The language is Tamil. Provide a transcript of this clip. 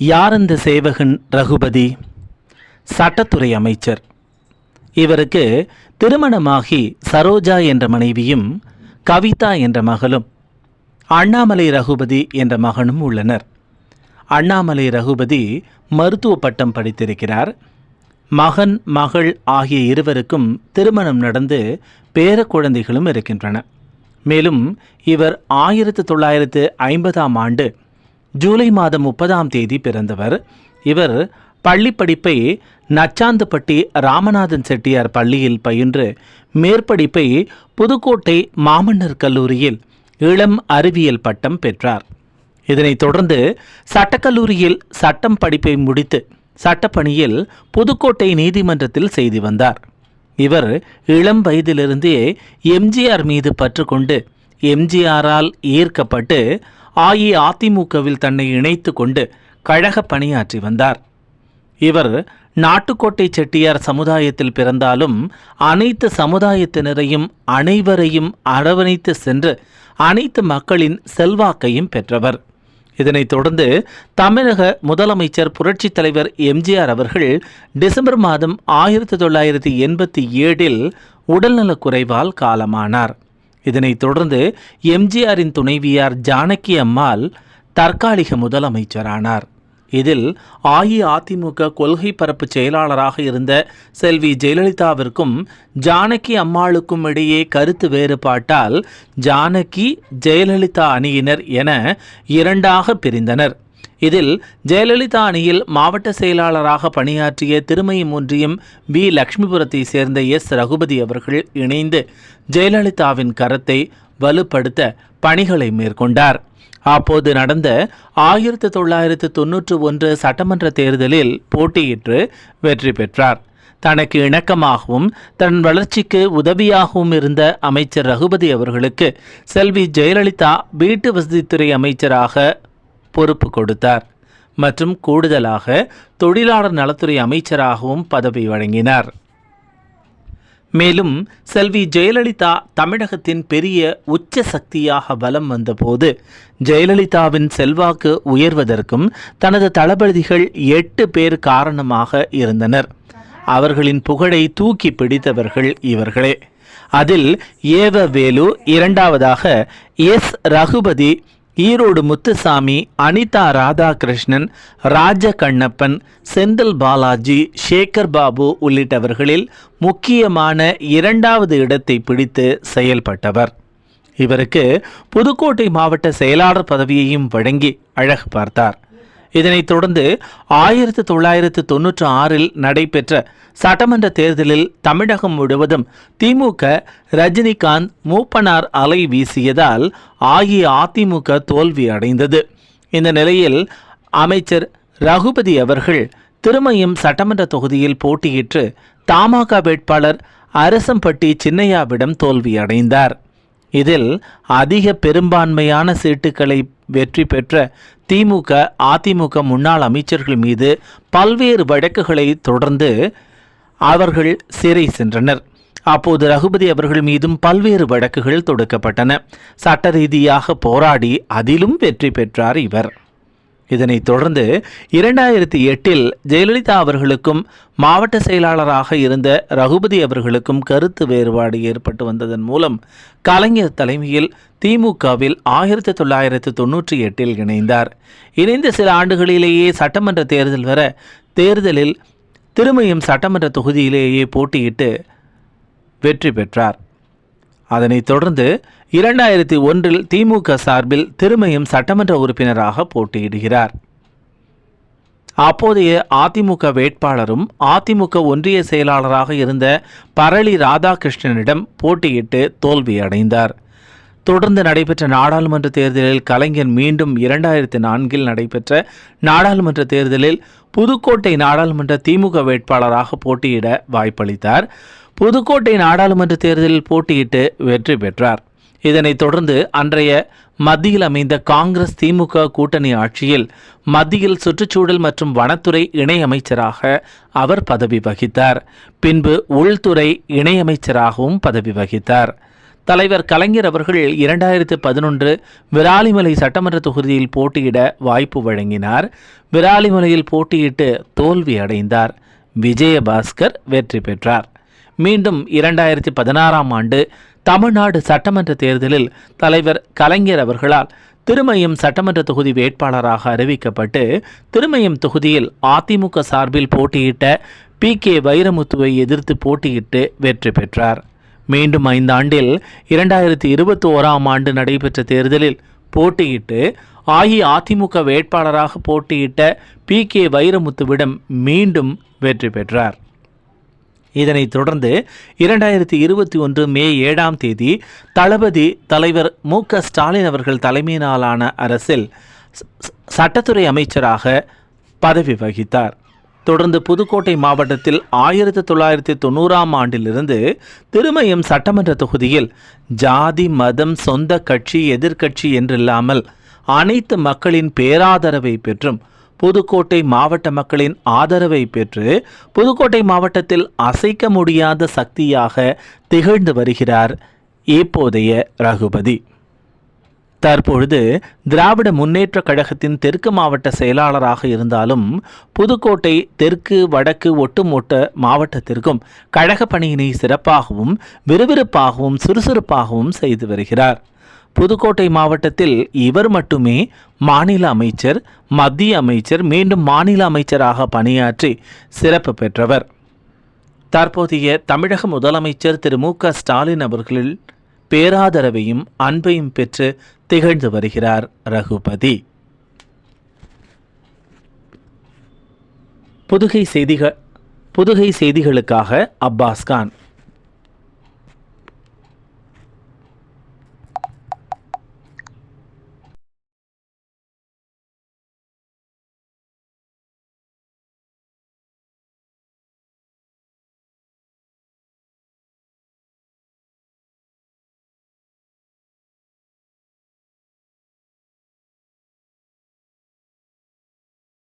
யார் இந்த சேவகன் ரகுபதி? சட்டத்துறை அமைச்சர். இவருக்கு திருமணமாகி சரோஜா என்ற மனைவியும் கவிதா என்ற மகளும் அண்ணாமலை ரகுபதி என்ற மகனும் உள்ளனர். அண்ணாமலை ரகுபதி மருத்துவ பட்டம் படித்திருக்கிறார். மகன் மகள் ஆகிய இருவருக்கும் திருமணம் நடந்து பேர குழந்தைகளும் இருக்கின்றன. மேலும் இவர் ஆயிரத்து தொள்ளாயிரத்து ஐம்பதாம் ஆண்டு ஜூலை மாதம் முப்பதாம் தேதி பிறந்தவர். இவர் பள்ளி படிப்பை நச்சாந்துப்பட்டி ராமநாதன் செட்டியார் பள்ளியில் பயின்று மேற்படிப்பை புதுக்கோட்டை மாமன்னர் கல்லூரியில் இளம் அறிவியல் பட்டம் பெற்றார். இதனைத் தொடர்ந்து சட்டக்கல்லூரியில் சட்டம் படிப்பை முடித்து சட்டப்பணியில் புதுக்கோட்டை நீதிமன்றத்தில் செய்து வந்தார். இவர் இளம் வயதிலிருந்தே எம்ஜிஆர் மீது பற்று கொண்டு எம்ஜிஆரால் ஈர்க்கப்பட்டு அஇஅதிமுகவில் தன்னை இணைத்து கொண்டு கழக பணியாற்றி வந்தார். இவர் நாட்டுக்கோட்டை செட்டியார் சமுதாயத்தில் பிறந்தாலும் அனைத்து சமுதாயத்தினரையும் அனைவரையும் அரவணைத்து சென்று அனைத்து மக்களின் செல்வாக்கையும் பெற்றவர். இதனைத் தொடர்ந்து தமிழக முதலமைச்சர் புரட்சித் தலைவர் எம்ஜிஆர் அவர்கள் டிசம்பர் மாதம் ஆயிரத்தி தொள்ளாயிரத்தி எண்பத்தி ஏழில் உடல்நலக்குறைவால் காலமானார். இதனைத் தொடர்ந்து எம்ஜிஆரின் துணைவியார் ஜானகி அம்மாள் தற்காலிக முதலமைச்சரானார். இதில் அஇஅதிமுக கொள்கை பரப்பு செயலாளராக இருந்த செல்வி ஜெயலலிதாவிற்கும் ஜானகி அம்மாளுக்கும் இடையே கருத்து வேறுபாட்டால் ஜானகி ஜெயலலிதா அணியினர் என இரண்டாக பிரிந்தனர். இதில் ஜெயலலிதா அணியில் மாவட்ட செயலாளராக பணியாற்றிய திருமயம் ஒன்றியம் வி. லட்சுமிபுரத்தை சேர்ந்த எஸ். ரகுபதி அவர்கள் இணைந்து ஜெயலலிதாவின் கரத்தை வலுப்படுத்த பணிகளை மேற்கொண்டார். அப்போது நடந்த ஆயிரத்தி தொள்ளாயிரத்து தொன்னூற்று ஒன்று சட்டமன்ற தேர்தலில் போட்டியிட்டு வெற்றி பெற்றார். தனக்கு இணக்கமாகவும் தன் வளர்ச்சிக்கு உதவியாகவும் இருந்த அமைச்சர் ரகுபதி அவர்களுக்கு செல்வி ஜெயலலிதா வீட்டு வசதித்துறை அமைச்சராக பொறுப்பு கொடுத்தார் மற்றும் கூடுதலாக தொழிலாளர் நலத்துறை அமைச்சராகவும் பதவி வழங்கினார். மேலும் செல்வி ஜெயலலிதா தமிழகத்தின் பெரிய உச்ச சக்தியாக வலம் வந்தபோது ஜெயலலிதாவின் செல்வாக்கு உயர்வதற்கும் தனது தளபதிகள் எட்டு பேர் காரணமாக இருந்தனர். அவர்களின் புகழை தூக்கி பிடித்தவர்கள் இவர்களே. அதில் ஏவ வேலு இரண்டாவதாக எஸ் ரகுபதி ஈரோடு முத்துசாமி அனிதா ராதாகிருஷ்ணன் ராஜ கண்ணப்பன் செந்தில் பாலாஜி சேகர் பாபு உள்ளிட்டவர்களில் முக்கியமான இரண்டாவது இடத்தை பிடித்து செயல்பட்டவர். இவருக்கு புதுக்கோட்டை மாவட்ட செயலாளர் பதவியையும் வழங்கி அழகு பார்த்தார். இதனைத் தொடர்ந்து ஆயிரத்து தொள்ளாயிரத்து தொன்னூற்று ஆறில் நடைபெற்ற சட்டமன்ற தேர்தலில் தமிழகம் முழுவதும் திமுக ரஜினிகாந்த் மூப்பனார் அலை வீசியதால் அஇஅதிமுக தோல்வி அடைந்தது. இந்த நிலையில் அமைச்சர் ரகுபதி அவர்கள் திருமயம் சட்டமன்ற தொகுதியில் போட்டியிட்டு தமாக வேட்பாளர் அரசம்பட்டி சின்னையாவிடம் தோல்வியடைந்தார் இதில் அதிக பெரும்பான்மையான சீட்டுகளை வெற்றி பெற்ற திமுக அதிமுக முன்னாள் அமைச்சர்கள் மீது பல்வேறு வழக்குகளை தொடர்ந்து அவர்கள் சிறை சென்றனர். அப்போது ரகுபதி அவர்கள் மீதும் பல்வேறு வழக்குகள் தொடுக்கப்பட்டன. சட்ட ரீதியாக போராடி அதிலும் வெற்றி பெற்றார் இவர். இதனைத் தொடர்ந்து இரண்டாயிரத்தி எட்டில் ஜெயலலிதா அவர்களுக்கும் மாவட்ட செயலாளராக இருந்த ரகுபதி அவர்களுக்கும் கருத்து வேறுபாடு ஏற்பட்டு வந்ததன் மூலம் கலைஞர் தலைமையில் திமுகவில் ஆயிரத்தி தொள்ளாயிரத்து தொன்னூற்றி எட்டில் இணைந்தார். இணைந்த சில ஆண்டுகளிலேயே சட்டமன்ற தேர்தல் வர தேர்தலில் திருமயம் சட்டமன்ற தொகுதியிலேயே போட்டியிட்டு வெற்றி பெற்றார். அதனைத் தொடர்ந்து இரண்டாயிரத்தி ஒன்றில் திமுக சார்பில் திருமயம் சட்டமன்ற உறுப்பினராக போட்டியிடுகிறார். அப்போதைய அதிமுக வேட்பாளரும் அதிமுக ஒன்றிய செயலாளராக இருந்த பரளி ராதாகிருஷ்ணனிடம் போட்டியிட்டு தோல்வியடைந்தார் தொடர்ந்து நடைபெற்ற நாடாளுமன்ற தேர்தலில் கலைஞர் மீண்டும் இரண்டாயிரத்தி நான்கில் நடைபெற்ற நாடாளுமன்ற தேர்தலில் புதுக்கோட்டை நாடாளுமன்ற திமுக வேட்பாளராக போட்டியிட வாய்ப்பளித்தார். புதுக்கோட்டை நாடாளுமன்ற தேர்தலில் போட்டியிட்டு வெற்றி பெற்றார். இதனைத் தொடர்ந்து அன்றைய மத்தியில் அமைந்த காங்கிரஸ் திமுக கூட்டணி ஆட்சியில் மத்தியில் சுற்றுச்சூழல் மற்றும் வனத்துறை இணையமைச்சராக அவர் பதவி வகித்தார். பின்பு உள்துறை இணையமைச்சராகவும் பதவி வகித்தார். தலைவர் கலைஞர் அவர்கள் இரண்டாயிரத்து பதினொன்று விராலிமலை சட்டமன்ற தொகுதியில் போட்டியிட வாய்ப்பு வழங்கினார். விராலிமலையில் போட்டியிட்டு தோல்வி அடைந்தார். விஜயபாஸ்கர் வெற்றி பெற்றார். மீண்டும் இரண்டாயிரத்தி பதினாறாம் ஆண்டு தமிழ்நாடு சட்டமன்ற தேர்தலில் தலைவர் கலைஞர் அவர்களால் திருமயம் சட்டமன்ற தொகுதி வேட்பாளராக அறிவிக்கப்பட்டு திருமயம் தொகுதியில் அதிமுக சார்பில் போட்டியிட்ட பி. கே. வைரமுத்துவை எதிர்த்து போட்டியிட்டு வெற்றி பெற்றார். மீண்டும் ஐந்தாண்டில் இரண்டாயிரத்தி இருபத்தி ஓராம் ஆண்டு நடைபெற்ற தேர்தலில் போட்டியிட்டு அஇஅதிமுக வேட்பாளராக போட்டியிட்ட பி. கே. வைரமுத்துவிடம் மீண்டும் வெற்றி பெற்றார். இதனைத் தொடர்ந்து இரண்டாயிரத்தி இருபத்தி ஒன்று மே ஏழாம் தேதி தளபதி தலைவர் மு க ஸ்டாலின் அவர்கள் தலைமையிலான அரசில் சட்டத்துறை அமைச்சராக பதவி வகித்தார். தொடர்ந்து புதுக்கோட்டை மாவட்டத்தில் ஆயிரத்தி தொள்ளாயிரத்தி தொண்ணூறாம் ஆண்டிலிருந்து திருமயம் சட்டமன்ற தொகுதியில் ஜாதி மதம் சொந்த கட்சி எதிர்க்கட்சி என்றில்லாமல் அனைத்து மக்களின் பேராதரவை பெற்றும் புதுக்கோட்டை மாவட்ட மக்களின் ஆதரவை பெற்று புதுக்கோட்டை மாவட்டத்தில் அசைக்க முடியாத சக்தியாக திகழ்ந்து வருகிறார் இப்போதைய ரகுபதி. தற்பொழுது திராவிட முன்னேற்றக் கழகத்தின் தெற்கு மாவட்ட செயலாளராக இருந்தாலும் புதுக்கோட்டை தெற்கு வடக்கு ஒட்டுமொட்ட மாவட்டத்திற்கும் கழக பணியினை சிறப்பாகவும் விறுவிறுப்பாகவும் சுறுசுறுப்பாகவும் செய்து வருகிறார். புதுக்கோட்டை மாவட்டத்தில் இவர் மட்டுமே மாநில அமைச்சர் மத்திய அமைச்சர் மீண்டும் மாநில அமைச்சராக பணியாற்றி சிறப்பு பெற்றவர். தற்போதைய தமிழக முதலமைச்சர் திரு மு க ஸ்டாலின் அவர்களில் பேராதரவையும் அன்பையும் பெற்று திகழ்ந்து வருகிறார் ரகுபதி. புதுகை செய்திகள் புதுகை செய்திகளுக்காக அப்பாஸ்கான்